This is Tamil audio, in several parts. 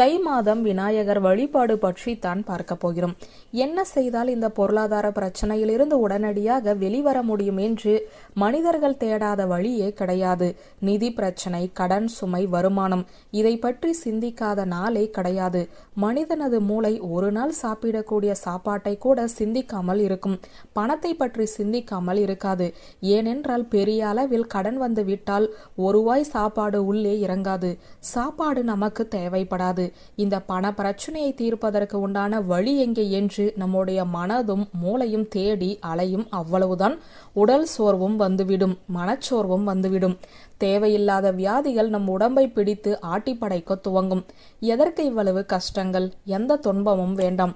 தை மாதம் விநாயகர் வழிபாடு பற்றி தான் பார்க்க போகிறோம். என்ன செய்தால் இந்த பொருளாதார பிரச்சனையிலிருந்து உடனடியாக வெளிவர முடியும் என்று மனிதர்கள் தேடாத வழியே கிடையாது. நிதி பிரச்சனை கடன் சுமை வருமானம் இதை பற்றி சிந்திக்காத நாளே கிடையாது. மனிதனது மூளை ஒரு நாள் சாப்பிடக்கூடிய சாப்பாட்டை கூட சிந்திக்காமல் இருக்கும். பணத்தை பற்றி சிந்திக்காமல் இருக்காது. ஏனென்றால் பெரிய அளவில் கடன் வந்துவிட்டால் ஒருவாய் சாப்பாடு உள்ளே இறங்காது. சாப்பாடு நமக்கு தேவைப்படாது. இந்த பண பிரச்சனையை தீர்ப்பதற்கு உண்டான வழி எங்கே என்று நம்முடைய மனதும் மூளையும் தேடி அலையும் அவ்வளவுதான். உடல் சோர்வும் வந்துவிடும் மனச்சோர்வும் வந்துவிடும். தேவையில்லாத வியாதிகள் நம் உடம்பை பிடித்து ஆட்டி படைக்க துவங்கும். எதற்கு இவ்வளவு கஷ்டங்கள்? எந்த துன்பமும் வேண்டாம்.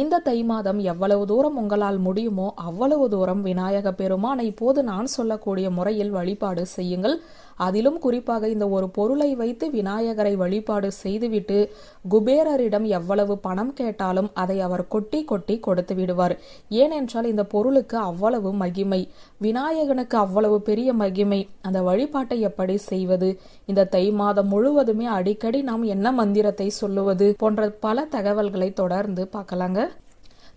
இந்த தை மாதம் எவ்வளவு தூரம் உங்களால் முடியுமோ அவ்வளவு தூரம் விநாயக பெருமானை இப்போது நான் சொல்லக்கூடிய முறையில் வழிபாடு செய்யுங்கள். அதிலும் குறிப்பாக இந்த ஒரு பொருளை வைத்து விநாயகரை வழிபாடு செய்துவிட்டு குபேரரிடம் எவ்வளவு பணம் கேட்டாலும் அதை அவர் கொட்டி கொட்டி கொடுத்து விடுவார். ஏனென்றால் இந்த பொருளுக்கு அவ்வளவு மகிமை. விநாயகனுக்கு அவ்வளவு பெரிய மகிமை. அந்த வழிபாட்டை எப்படி செய்வது? இந்த தை மாதம் முழுவதுமே அடிக்கடி நாம் என்ன மந்திரத்தை சொல்லுவது? போன்ற பல தகவல்களை தொடர்ந்து பார்க்கலாங்க.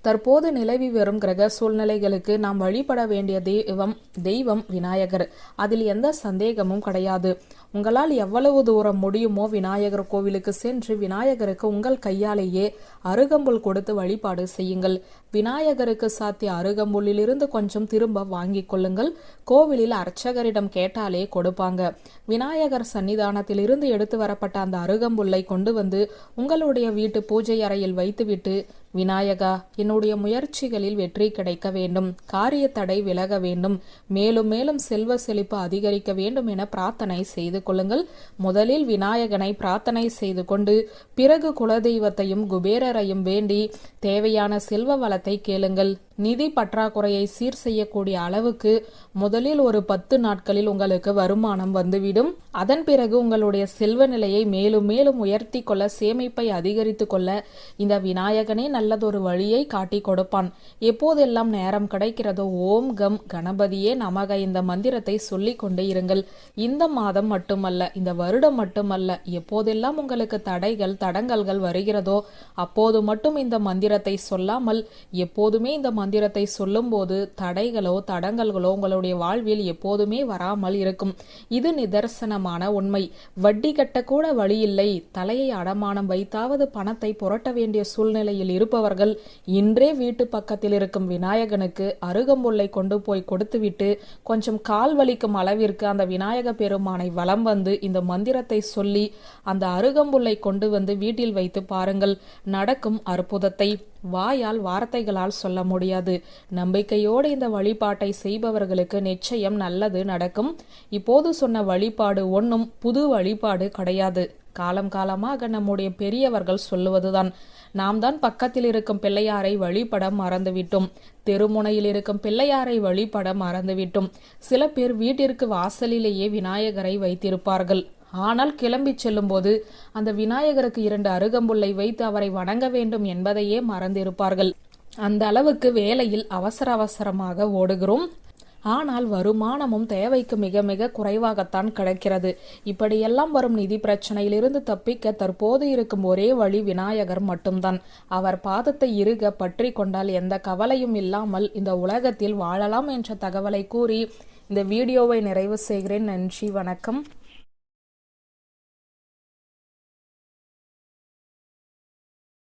தற்போது நிலவி வரும் கிரக சூழ்நிலைகளுக்கு நாம் வழிபட வேண்டிய தெய்வம் தெய்வம் விநாயகர். அதில் எந்த சந்தேகமும் கிடையாது. உங்களால் எவ்வளவு தூரம் முடியுமோ விநாயகர் கோவிலுக்கு சென்று விநாயகருக்கு உங்கள் கையாலேயே அருகம்புல் கொடுத்து வழிபாடு செய்யுங்கள். விநாயகருக்கு சாத்திய அருகம்புல்லிலிருந்து கொஞ்சம் திரும்ப வாங்கிக் கொள்ளுங்கள். கோவிலில் அர்ச்சகரிடம் கேட்டாலே கொடுப்பாங்க. விநாயகர் சன்னிதானத்தில் இருந்து எடுத்து வரப்பட்ட அந்த அருகம்புல்லை கொண்டு வந்து உங்களுடைய வீட்டு பூஜை அறையில் வைத்துவிட்டு விநாயகா என்னுடைய முயற்சிகளில் வெற்றி கிடைக்க வேண்டும். காரிய தடை விலக வேண்டும். மேலும் மேலும் செல்வ செழிப்பு அதிகரிக்க வேண்டும் என பிரார்த்தனை செய்து கொள்ளுங்கள். முதலில் விநாயகனை பிரார்த்தனை செய்து கொண்டு பிறகு குலதெய்வத்தையும் குபேரரையும் வேண்டி தேவையான செல்வ வளத்தை கேளுங்கள். நிதி பற்றாக்குறையை சீர் செய்யக்கூடிய அளவுக்கு முதலில் ஒரு பத்து நாட்களில் உங்களுக்கு வருமானம் வந்துவிடும். அதன் பிறகு உங்களுடைய செல்வ நிலையை மேலும் மேலும் உயர்த்தி கொள்ள சேமிப்பை அதிகரித்து கொள்ள இந்த விநாயகனே நல்லதொரு வழியை காட்டி கொடுப்பான். எப்போதெல்லாம் நேரம் கிடைக்கிறதோ ஓம் கம் கணபதியே நமக இந்த மந்திரத்தை சொல்லிக் கொண்டே இருங்கள். இந்த மாதம் மட்டுமல்ல இந்த வருடம் மட்டுமல்ல எப்போதெல்லாம் உங்களுக்கு தடைகள் தடங்கல்கள் வருகிறதோ அப்போது மட்டும் இந்த மந்திரத்தை சொல்லாமல் எப்போதுமே இந்த மந்திரத்தை சொல்லும்போது தடைகளோ தடங்கல்களோ உங்களுடைய வாழ்வில் எப்போதுமே வராமல் இருக்கும். இது நிதர்சனமான உண்மை. வட்டி கட்டக்கூட வழி இல்லை. தலையை அடமானம் வைத்தாவது பணத்தை புரட்ட வேண்டிய சூழ்நிலையில் இருப்பவர்கள் இன்றே வீட்டு பக்கத்தில் இருக்கும் விநாயகனுக்கு அருகம்புல்லை கொண்டு போய் கொடுத்துவிட்டு கொஞ்சம் கால் வலிக்கும் அளவிற்கு அந்த விநாயக பெருமானை வலம் வந்து இந்த மந்திரத்தை சொல்லி அந்த அருகம்புல்லை கொண்டு வந்து வீட்டில் வைத்து பாருங்கள். நடக்கும் அற்புதத்தை. வாயால் வார்த்தைகளால் சொல்ல முடியாது. நம்பிக்கையோடு இந்த வழிபாட்டை செய்பவர்களுக்கு நிச்சயம் நல்லது நடக்கும். இப்போது சொன்ன வழிபாடு ஒன்றும் புது வழிபாடு கிடையாது. காலம் காலமாக நம்முடைய பெரியவர்கள் சொல்லுவதுதான். நாம் தான் பக்கத்தில் இருக்கும் பிள்ளையாரை வழிபட மறந்துவிட்டோம். தெருமுனையில் இருக்கும் பிள்ளையாரை வழிபட மறந்துவிட்டோம். சில பேர் வீட்டிற்கு வாசலிலேயே விநாயகரை வைத்திருப்பார்கள். ஆனால் கிளம்பி செல்லும்போது அந்த விநாயகருக்கு இரண்டு அருகம்புல்லை வைத்து அவரை வணங்க வேண்டும் என்பதையே மறந்திருப்பார்கள். அந்த அளவுக்கு வேலையில் அவசர அவசரமாக ஓடுகிறோம். ஆனால் வருமானமும் தேவைக்கு மிக மிக குறைவாகத்தான் கிடைக்கிறது. இப்படியெல்லாம் வரும் நிதி பிரச்சனையிலிருந்து தப்பிக்க தற்போது இருக்கும் ஒரே வழி விநாயகர் மட்டும்தான். அவர் பாதத்தை இருக பற்றி கொண்டால் எந்த கவலையும் இல்லாமல் இந்த உலகத்தில் வாழலாம் என்ற தகவலை கூறி இந்த வீடியோவை நிறைவு செய்கிறேன். நன்றி வணக்கம்.